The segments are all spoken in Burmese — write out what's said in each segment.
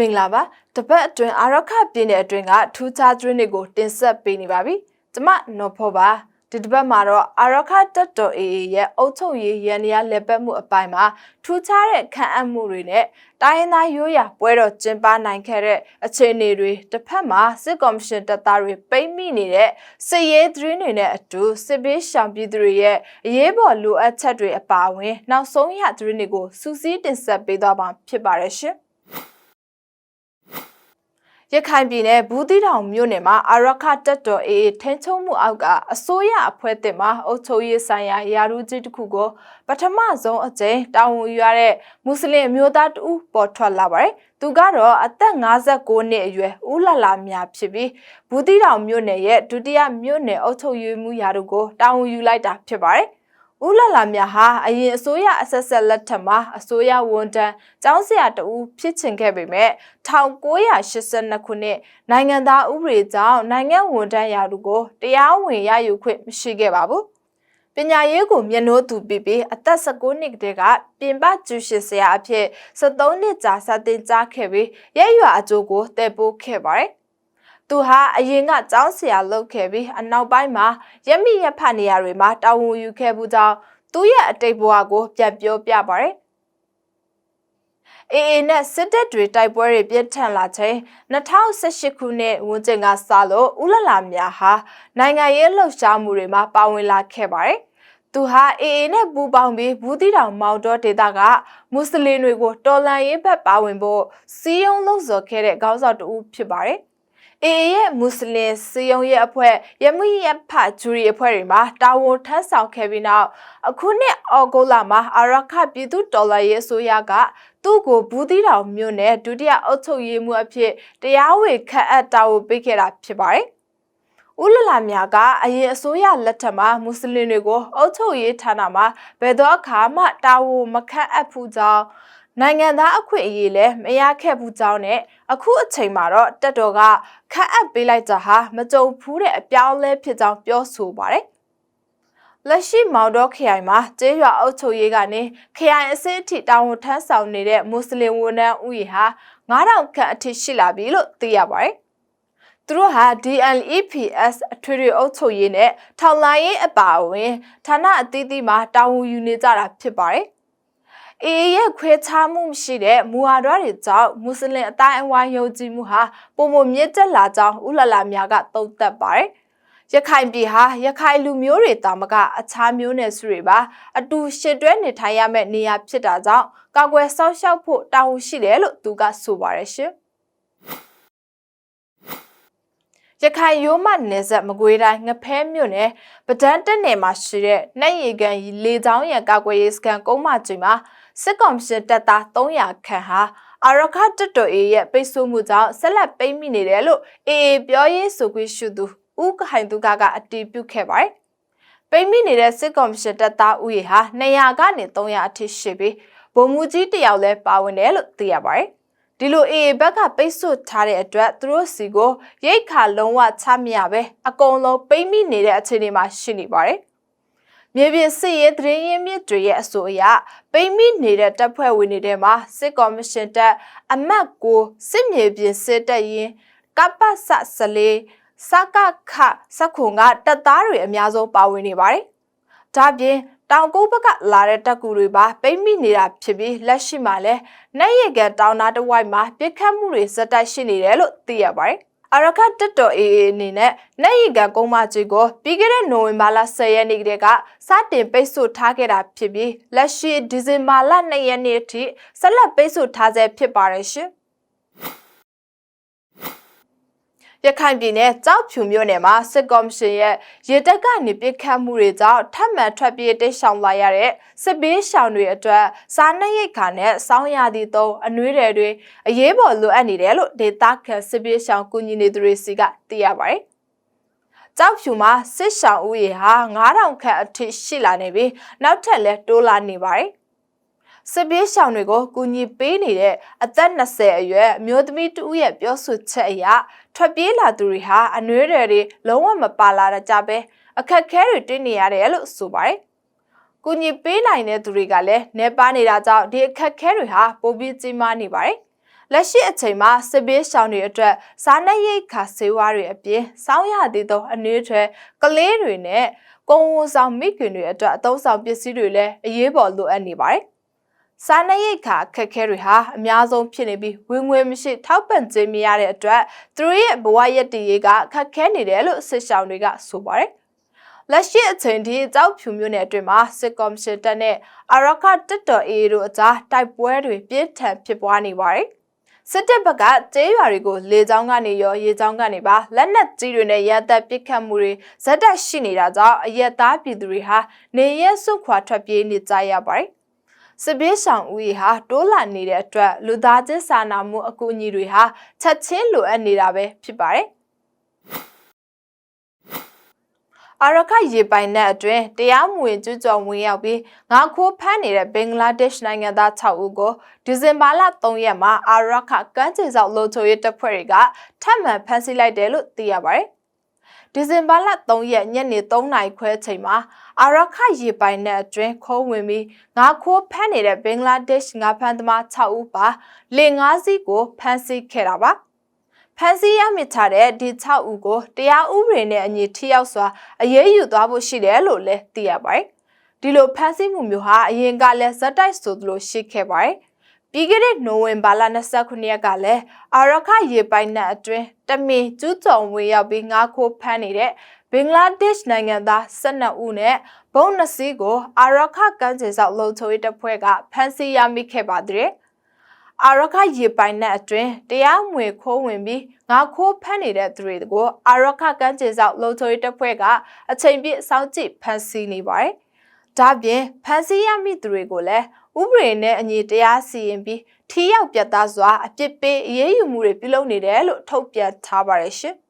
မင်္ဂလာပါတပတ်အတွင်းအာရခပြည်နယ်အတွင်းကထူးခြားသတင်းတွေကိုတင်ဆက်ပေးနေပါပြီကျမနော်ဖောပါဒီတစ်ပတ်မှာတော့အာရခတက်တော် AA ရဲ့အုပ်ချုပ်ရေးရန်ရာလက်ပတ်မှုအပိုင်းမှာထူးခြားတဲ့ခံအပ်မှုတွေနဲ့တိုင်းရင်းသားရိုးရာပွဲတော်ကျင်းပနိုင်ခဲ့တဲ့အခြေအနေတွေတစ်ဖက်မှာစစ်ကော်မရှင်တပ်သားတွေပိတ်မိနေတဲ့စစ်ရေးသတင်းတွေနဲ့အတူစစ်ဘေးရှောင်ပြည်သူတွေရဲ့အရေးပေါ်လိုအပ်ချက်တွေအပါအဝင် နောက်ဆုံးရသတင်းတွေကိုစူးစီးတင်ဆက်ပေးသွားမှာဖြစ်ပါတယ်ရှင် ရခိုင်ပြည်နယ်ဘူးသီးတောင်မြို့နယ်မှာအာရခတက်တော်အေးထင်းချုံမှုအောက်ကအစိုးရအဖွဲ့အသစ်မှာအုပ်ချုပ်ရေးဆိုင်ရာယာရုကြီးတစ်ခုကိုပထမဆုံးအကြိမ်တာဝန်ယူရတဲ့မွတ်စလင်အမျိုးသားတဦးပေါ်ထွက်လာပါတယ်။သူကတော့အသက်59နှစ်အရွယ်ဦးလာလာမြဖြစ်ပြီးဘူးသီးတောင်မြို့နယ်ရဲ့ဒုတိယမြို့နယ်အုပ်ချုပ်ရေးမှူးယာရုကိုတာဝန်ယူလိုက်တာဖြစ်ပါတယ်။ ဦးလာလာမြဟာအရင်အစိုးရအဆက်ဆက်လက်ထက်မှာအစိုးရဝန်ထမ်းကျောင်းဆရာတဦးဖြစ်ချင်ခဲ့ပေမဲ့1982ခုနှစ်နိုင်ငံသားဥပဒေကြောင့်နိုင်ငံဝန်ထမ်းရာထူးကိုတရားဝင်ရယူခွင့်မရှိခဲ့ပါဘူးပညာရေးကိုမျက်နှိုးသူပြီးပြီးအသက်19နှစ်တည်းကပြင်ပကျူရှင်ဆရာအဖြစ်73နှစ်ကြာစတင်ကြားခဲ့ပြီးရဲရွာအကျိုးကိုတည်ပိုးခဲ့ပါတယ် သူဟာအရင်ကကျောင်းဆရာလုပ်ခဲ့ပြီးအနောက်ပိုင်းမှာရက်မိရက်ဖတ်နေရတွေမှာတာဝန်ယူခဲ့မှုကြောင့်သူ့ရဲ့အတိတ်ဘဝကိုပြန်ပြောပြပါရယ်အေအေနဲ့စစ်တပ်တွေတိုက်ပွဲတွေပြင်းထန်လာချိန်2018ခုနှစ်ဝန်းကျင်ကစလို့ဦးလလာများဟာနိုင်ငံရေးလှုပ်ရှားမှုတွေမှာပါဝင်လာခဲ့ပါတယ်။သူဟာအေအေနဲ့ပူးပေါင်းပြီးဘူးတီတောင်မောင်တော်ဒေသကမွတ်စလင်တွေကိုတော်လှန်ရေးဘက်ပါဝင်ဖို့စီးရုံးလှုံ့ဆော်ခဲ့တဲ့ခေါင်းဆောင်တဦးဖြစ်ပါတယ်။ အေအေရဲ့မွတ်စလင်စီယုံရဲ့အဖွဲ့ရမှုရဖဂျူရီအဖွဲ့တွေမှာတာဝန်ထမ်းဆောင်ခဲ့ပြီးနောက်အခုနှစ်အော်ဂိုလာမှာအာရခပြည်သူတော်လှန်ရေးအစိုးရကသူ့ကိုဘူးသီးတောင်မြို့နယ်ဒုတိယအုပ်ချုပ်ရေးမှူးအဖြစ်တရားဝင်ခန့်အပ်တာဝန်ပေးခဲ့တာဖြစ်ပါတယ်။ဦးလလာမြာကအရင်အစိုးရလက်ထက်မှာမွတ်စလင်တွေကိုအုပ်ချုပ်ရေးဌာနမှာဘယ်တော့အခါမှတာဝန်မခန့်အပ်ဘူးကြောင်း နိုင်ငံသားအခွင့်အရေးလည်းမရခဲ့ဘူးကြောင်းနဲ့အခုအချိန်မှာတော့တက်တော်ကခန့်အပ်ပေးလိုက်တာဟာမကြုံဘူးတဲ့အပြောင်းလဲဖြစ်ကြောင်းပြောဆိုပါတယ်။လက်ရှိမောင်တော်ခရိုင်မှာကျေးရွာအုပ်ချုပ်ရေးကနေခရိုင်အစစ်အထိတာဝန်ထမ်းဆောင်နေတဲ့မွတ်စလင်ဝန်ထမ်းဦးရေဟာ9000ခန့်အထိရှိလာပြီလို့သိရပါတယ်။သူတို့ဟာ DLEPS အထွေထွေအုပ်ချုပ်ရေးနဲ့ထောင်လိုင်းရေးအပါအဝင်ဌာနအသီးသီးမှာတာဝန်ယူနေကြတာဖြစ်ပါတယ်။ အေးရဲ့ခွဲခြားမှုရှိတဲ့မူဝါဒတွေကြောင့်မွတ်စလင်အတိုင်းအဝိုင်းယုံကြည်မှုဟာပုံမမြင့်တက်လာကြောင်းဥလလာများကသုံးသပ်ပါတယ်။ရခိုင်ပြည်ဟာရခိုင်လူမျိုးတွေတာမကအခြားမျိုးနွယ်စုတွေပါအတူရှစ်တွဲနေထိုင်ရမယ့်နေရာဖြစ်တာကြောင့်ကာကွယ်စောင့်ရှောက်ဖို့တာဝန်ရှိတယ်လို့သူကဆိုပါတယ်ရှင်။ရခိုင်ရိုးမနယ်ဆက်မကွေးတိုင်းငဖဲမြို့နယ်ပဒန်းတက်နယ်မှာရှိတဲ့နိုင်ရီကန်လေချောင်းရံကာကွယ်ရေးစခန်းကုန်းမကြီးမှာ စစ်ကောင်စီတပ်သား300ခန့်ဟာအာရခတက်တော်အေရဲ့ပိတ်ဆို့မှုကြောင့်ဆက်လက်ပိတ်မိနေတယ်လို့အေအေပြောရေးဆိုခွင့်ရှိသူဦးကဟိုင်သူကကအတည်ပြုခဲ့ပါတယ်။ပိတ်မိနေတဲ့စစ်ကောင်စီတပ်သားဦးရေဟာ200ကနေ300အထိရှိပြီးဗိုလ်မှူးကြီးတယောက်လည်းပါဝင်တယ်လို့သိရပါတယ်။ဒီလိုအေအေဘက်ကပိတ်ဆို့ထားတဲ့အတွက်သူတို့စီကိုရိတ်ခါလုံးဝချမရပဲအကုန်လုံးပိတ်မိနေတဲ့အခြေအနေမှာရှိနေပါတယ်။ မြေပြင်စစ်ရေးသတင်းရင်းမြစ်တွေရဲ့အဆိုအရပိမိနေတဲ့တပ်ဖွဲ့ဝင်တွေထဲမှာစစ်ကော်မရှင်တပ်အမတ်ကိုစစ်မြေပြင်စစ်တပ်ရင်ကပ္ပစစလေးစကခစခုံကတပ်သားတွေအများဆုံးပါဝင်နေပါတယ်။ဒါပြင်တောင်ကုန်းဘက်ကလာတဲ့တပ်ကူတွေပါပိမိနေတာဖြစ်ပြီးလက်ရှိမှာလည်းနိုင်ရကတောင်နာတဝိုက်မှာပြစ်ခတ်မှုတွေဇက်တိုက်ရှိနေတယ်လို့သိရပါတယ် အရခတက်တော်အေအေအနေနဲ့နိုင်ရီကကုန်းမကြီးကိုပြီးခဲ့တဲ့နိုဝင်ဘာလ10ရက်နေ့ကတည်းကစတင်ပိတ်ဆို့ထားခဲ့တာဖြစ်ပြီးလက်ရှိဒီဇင်ဘာလ2ရက်နေ့အထိဆက်လက်ပိတ်ဆို့ထားဆဲဖြစ်ပါတယ်ရှင်။ ရခိုင်ပြည်နယ်ကြောက်ဖြူမြို့နယ်မှာစစ်ကော်မရှင်ရဲ့ရေတပ်ကနေပစ်ခတ်မှုတွေကြောင့်ထပ်မံထွက်ပြေးတိတ်ရှောင်လာရတဲ့စစ်ဘေးရှောင်တွေအတွက်စားနပ်ရိက္ခာနဲ့စောင်းရသည့်သုံးအနှွေးတွေအရေးပေါ်လိုအပ်နေတယ်လို့ဒေသခံစစ်ဘေးရှောင်ကူညီနေသူတွေစီကသိရပါတယ်။ကြောက်ဖြူမှာစစ်ရှောင်ဦးရေဟာ9000ခန့်အထိရှိလာနေပြီးနောက်ထပ်လည်းတိုးလာနေပါတယ် စစ်ပြေးရှောင်တွေကိုကူညီပေးနေတဲ့အသက်20အရွယ်အမျိုးသမီးတူရဲ့ပြောဆိုချက်အရထွက်ပြေးလာသူတွေဟာအနှွေးတွေလုံးဝမပါလာကြပဲအခက်ခဲတွေတွေ့နေရတယ်လို့ဆိုပါတယ်။ကူညီပေးနိုင်တဲ့သူတွေကလည်းနေပါနေတာကြောင့်ဒီအခက်ခဲတွေဟာပိုပြီးကြီးမားနေပါတယ်။လက်ရှိအချိန်မှာစစ်ဘေးရှောင်တွေအတွက်စားနပ်ရိက္ခာဆေးဝါးတွေအပြင်စောင်းရသေးသောအနည်းထွဲကလေးတွေနဲ့ကုံဝန်ဆောင်မိခင်တွေအတွက်အသုံးဆောင်ပစ္စည်းတွေလည်းအရေးပေါ်လိုအပ်နေပါတယ်။ စားနပ်ရိက္ခာအခက်အခဲတွေဟာအများဆုံးဖြစ်နေပြီးဝင်ငွေမရှိထောက်ပံ့ခြင်းမရတဲ့အတွက်သူတို့ရဲ့ဘဝရည်တည်ရေးကခက်ခဲနေတယ်လို့စစ်ဆောင်တွေကဆိုပါတယ်။လက်ရှိအချိန်ထိကြောက်ဖြူမျိုးနယ်အတွင်းမှာစစ်ကော်မရှင်တပ်နဲ့အရခတက်တော်အေတို့အကြားတိုက်ပွဲတွေပြင်းထန်ဖြစ်ပွားနေပါတယ်။စစ်တပ်ဘက်ကကျေးရွာတွေကိုလေကြောင်းကနေရောရေကြောင်းကနေပါလက်နက်ကြီးတွေနဲ့ရတပ်ပစ်ခတ်မှုတွေဇက်တက်ရှိနေတာကြောင့်အရက်သားပြည်သူတွေဟာနေရဲစုခွာထွက်ပြေးနေကြရပါတယ်။ စစ်ဘေးဆောင်ဦးရေဟာတိုးလာနေတဲ့အတွက်လူသားချင်းစာနာမှုအကူအညီတွေဟာချက်ချင်းလိုအပ်နေတာပဲဖြစ်ပါတယ်။အာရခရေပိုင်နက်အတွင်းတရားမဝင်ကျူးကျော်ဝင်ရောက်ပြီးငါခိုးဖမ်းနေတဲ့ဘင်္ဂလားဒေ့ရှ်နိုင်ငံသား6ဦးကိုဒီဇင်ဘာလ3ရက်မှာအာရခကမ်းခြေစောက်လုံချိုရေးတပ်ဖွဲ့တွေကထပ်မံဖမ်းဆီးလိုက်တယ်လို့သိရပါတယ်။ ဒီဇင်ဘာလ3ရက်ညနေ3နာရီခွဲချိန်မှာအာရခရေပိုင်နက်အတွင်းခိုးဝင်ပြီးငါခိုးဖမ်းနေတဲ့ဘင်္ဂလားဒေ့ရှ်ငါဖမ်းသမား6ဦးပါလေ9စီးကိုဖမ်းဆီးခဲ့တာပါ။ဖမ်းဆီးရမိထားတဲ့ဒီ6ဦးကိုတရားဥပဒေနဲ့အညီထိရောက်စွာအရေးယူသွားဖို့ရှိတယ်လို့လည်းသိရပါတယ်။ဒီလိုဖမ်းဆီးမှုမျိုးဟာအရင်ကလည်းဇက်တိုက်ဆိုသလိုရှိခဲ့ပါတယ်။ ပြီးခဲ့တဲ့နိုဝင်ဘာလ29ရက်ကလည်းအာရခရေပိုင်နက်အတွင်းတမင်ကျူးကျော်ဝင်ရောက်ပြီးငါးခိုးဖမ်းနေတဲ့ဘင်္ဂလားဒေ့ရှ်နိုင်ငံသား12ဦးနဲ့ဘုံနှစ်စီးကိုအာရခကမ်းခြေဆောက်လုံချိုရေးတပ်ဖွဲ့ကဖမ်းဆီးရမိခဲ့ပါသေးတယ်။အာရခရေပိုင်နက်အတွင်းတရားမဝင်ခိုးဝင်ပြီးငါခိုးဖမ်းနေတဲ့သူတွေကိုအာရခကမ်းခြေဆောက်လုံချိုရေးတပ်ဖွဲ့ကအချိန်ပြည့်စောင့်ကြည့်ဖမ်းဆီးနေပါတယ်။ဒါပြင်ဖမ်းဆီးရမိသူတွေကိုလည်း ဥပဒေနဲ့အညီတရားစီရင်ပြီးထိရောက်ပြတ်သားစွာအပြစ်ပေးအရေးယူမှုတွေပြုလုပ်နေတယ်လို့ထုတ်ပြန်ထားပါတယ်ရှင်။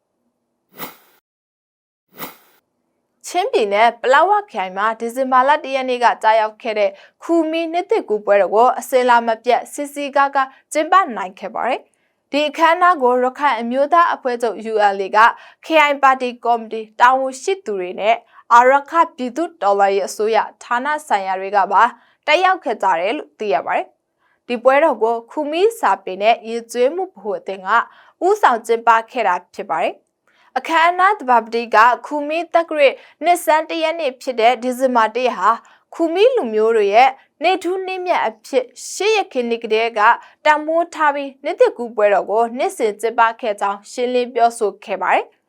ချင်းပြည်နယ်ပလောဝခိုင်မှာဒီဇင်ဘာလ၁ရက်နေ့ကကြာရောက်ခဲ့တဲ့ခူမီနှစ်သက်ကူပွဲတော်ကိုအစင်လာမပြတ်စစ်စီကားကကျင်းပနိုင်ခဲ့ပါတယ်။ဒီအခမ်းအနားကိုရခိုင်အမျိုးသားအဖွဲ့ချုပ် ULA က KI ပါတီကော်မတီတာဝန်ရှိသူတွေနဲ့အာရခပြည်သူတော်လှန်ရေးအစိုးရဌာနဆိုင်ရာတွေကပါ တက်ရောက်ခဲ့ကြတယ်လို့သိရပါတယ်။ဒီပွဲတော်ကိုခူမီစာပေနဲ့ရည်ကျွေးမှုဘဟုအသင်ကဥဆောင်ကျင်းပခဲ့တာဖြစ်ပါတယ်။အခမ်းအနားတဘာပတိကခူမီတက်ကရစ်နှစ်စန်းတရက်နေ့ဖြစ်တဲ့ဒီဇင်ဘာတရက်ဟာခူမီလူမျိုးတွေရဲ့နေထူးနှင်းမြတ်အဖြစ်ရှေ့ရခင်နေ့ကတည်းကတံမိုးထားပြီးနှစ်သက်ကူပွဲတော်ကိုနှစ်စဉ်ကျင်းပခဲ့ကြောင်းရှင်းလင်းပြောဆိုခဲ့ပါတယ်။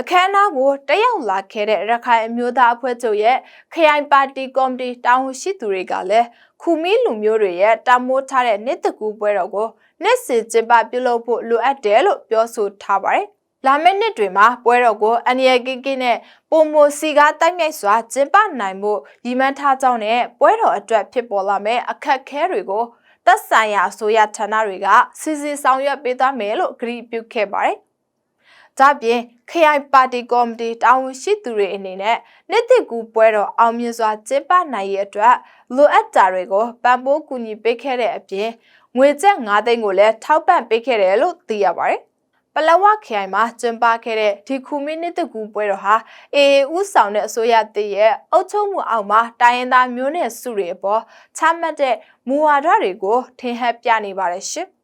အခမ်းအနားကိုတက်ရောက်လာခဲ့တဲ့ရခိုင်အမျိုးသားအဖွဲ့ချုပ်ရဲ့ခရိုင်ပါတီကော်မတီတာဝန်ရှိသူတွေကလည်းခူမီလူမျိုးတွေရဲ့တံမိုးထားတဲ့နှစ်သက်ကူပွဲတော်ကိုနှစ်စဉ်ကျင်းပပြုလုပ်ဖို့လိုအပ်တယ်လို့ပြောဆိုထားပါတယ်။လာမယ့်နှစ်တွေမှာပွဲတော်ကိုအန်ရကင်းကင်းနဲ့ပုံမိုစီကားတိုက်မြိုက်စွာကျင်းပနိုင်မှုရည်မှန်းထားကြောင်းနဲ့ပွဲတော်အတွက်ဖြစ်ပေါ်လာမယ့်အခက်အခဲတွေကိုသက်ဆိုင်ရာအစိုးရဌာနတွေကစီစဉ်ဆောင်ရွက်ပေးသွားမယ်လို့ကြေညာပြုခဲ့ပါတယ်။ ဒါပြင်ခရိုင်ပါတီကော်မတီတာဝန်ရှိသူတွေအနေနဲ့နှစ်တစ်ကူပွဲတော်အောင်မြင်စွာကျင်းပနိုင်ရတဲ့အတွက်လိုအပ်တာတွေကိုပံ့ပိုးကူညီပေးခဲ့တဲ့အပြင်ငွေကျပ်9သိန်းကိုလည်းထောက်ပံ့ပေးခဲ့တယ်လို့သိရပါတယ်။ပလဝခရိုင်မှာကျင်းပခဲ့တဲ့ဒီခုမီနစ်တကူပွဲတော်ဟာအေအေဦးဆောင်တဲ့အစိုးရတည်ရဲ့အုပ်ချုပ်မှုအောက်မှာတိုင်းရင်းသားမျိုးနွယ်စုတွေအပေါ်ချမှတ်တဲ့မူဝါဒတွေကိုထင်ဟပ်ပြနေပါတယ်ရှင်။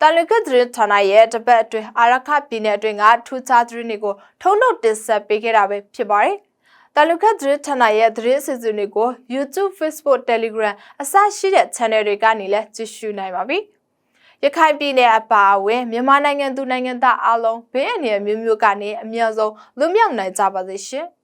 တလကဒရဌာနရဲ့တပတ်အတွင်းအာရခပြည်နယ်အတွင်းကထူးခြားသတင်းတွေကိုထုံးထုတ်တင်ဆက်ပေးခဲ့တာပဲဖြစ်ပါတယ်။တလူခဒရဌာနရဲ့သတင်းအစီအစဉ်တွေကို YouTube, Facebook, Telegram အစရှိတဲ့ channel တွေကနေလည်းကြည့်ရှုနိုင်ပါပြီ။ရခိုင်ပြည်နယ်အပါအဝင်မြန်မာနိုင်ငံသူနိုင်ငံသားအလုံးဘေးအန္တရာယ်မျိုးမျိုးကနေအများဆုံးလွတ်မြောက်နိုင်ကြပါစေရှင်။